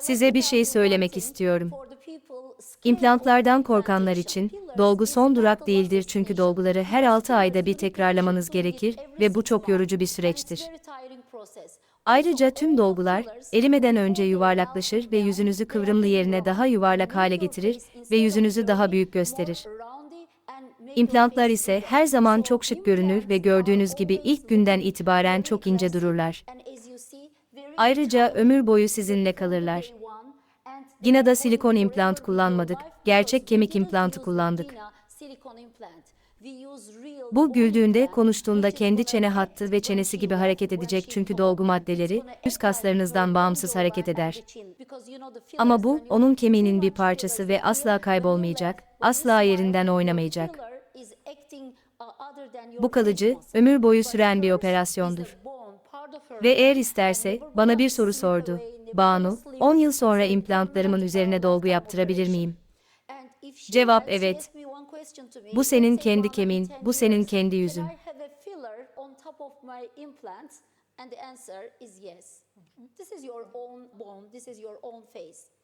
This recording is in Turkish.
Size bir şey söylemek istiyorum. İmplantlardan korkanlar için dolgu son durak değildir çünkü dolguları her 6 ayda bir tekrarlamanız gerekir ve bu çok yorucu bir süreçtir. Ayrıca tüm dolgular erimeden önce yuvarlaklaşır ve yüzünüzü kıvrımlı yerine daha yuvarlak hale getirir ve yüzünüzü daha büyük gösterir. İmplantlar ise her zaman çok şık görünür ve gördüğünüz gibi ilk günden itibaren çok ince dururlar. Ayrıca ömür boyu sizinle kalırlar. Gina'da silikon implant kullanmadık, gerçek kemik implantı kullandık. Bu güldüğünde, konuştuğunda kendi çene hattı ve çenesi gibi hareket edecek çünkü dolgu maddeleri yüz kaslarınızdan bağımsız hareket eder. Ama bu onun kemiğinin bir parçası ve asla kaybolmayacak, asla yerinden oynamayacak. Bu kalıcı, ömür boyu süren bir operasyondur. Ve eğer isterse, bana bir soru sordu. Banu, 10 yıl sonra implantlarımın üzerine dolgu yaptırabilir miyim? Cevap evet. Bu senin kendi kemiğin, bu senin kendi yüzün.